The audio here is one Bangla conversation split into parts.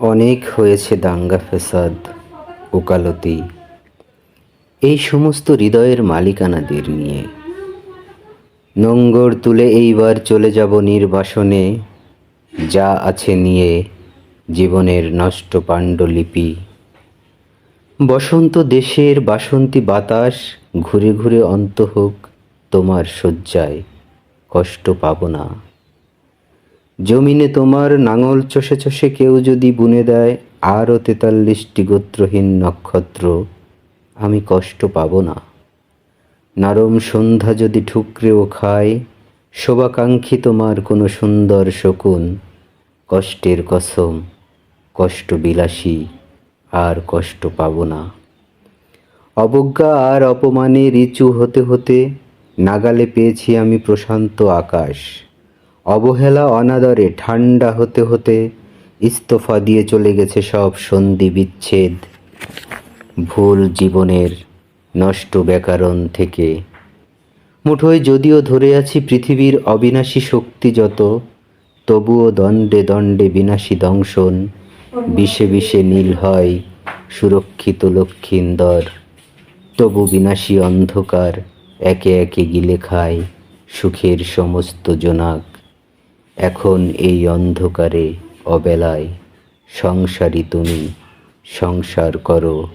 অনেক হয়েছে দাঙ্গা ফেসাদ, ওকালতি। এই সমস্ত হৃদয়ের মালিকানাদের নিয়ে। নোঙ্গর তুলে এইবার চলে যাব নির্বাসনে, যা আছে নিয়ে জীবনের নষ্ট পাণ্ডুলিপি। বসন্ত দেশের বাসন্তী বাতাস ঘুরে ঘুরে অন্ত হোক তোমার শয্যায় কষ্ট পাব না। জমিনে তোমার নাঙল চষে চষে কেউ যদি বুনে দেয়, আরও তেতাল্লিশটি গোত্রহীন নক্ষত্র আমি কষ্ট পাব না। নরম সন্ধ্যা যদি ঠুকরেও খায়, শোভাকাঙ্ক্ষী তোমার কোনো সুন্দর শকুন। কষ্টের কসম কষ্ট বিলাসী আর কষ্ট পাব না। অবজ্ঞা আর অপমানে রিচু হতে হতে নাগালে পেয়েছি আমি প্রশান্ত আকাশ। অবহেলা অনাদরে ঠান্ডা হতে হতে ইস্তফা দিয়ে চলে গেছে সব সন্ধি বিচ্ছেদ। ভুল জীবনের নষ্ট ব্যাকরণ থেকে। মুঠোয় যদিও ধরে আছি পৃথিবীর অবিনাশী শক্তি যত, তবুও দণ্ডে দণ্ডে বিনাশী দংশন, বিষে বিষে নীল হয় সুরক্ষিত লক্ষিন্দর। তবু বিনাশী অন্ধকার একে একে গিলে খায় সুখের সমস্ত জোনাক। এখন এই অন্ধকারে অবেলায় সংসারী তুমি সংসার করো।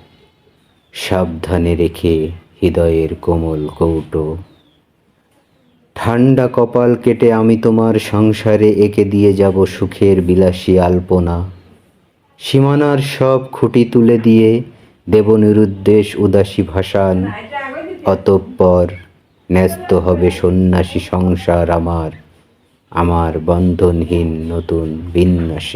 সাবধানে রেখে হৃদয়ের কোমল কৌটো। ঠান্ডা কপাল কেটে আমি তোমার সংসারে এঁকে দিয়ে যাব সুখের বিলাসী আলপনা। সীমানার সব খুঁটি তুলে দিয়ে দেব নিরুদ্দেশ উদাসী ভাসান। অতঃপর ন্যস্ত হবে সন্ন্যাসী সংসার আমার। আমার বন্ধনহীন নতুন বিন্যাসে।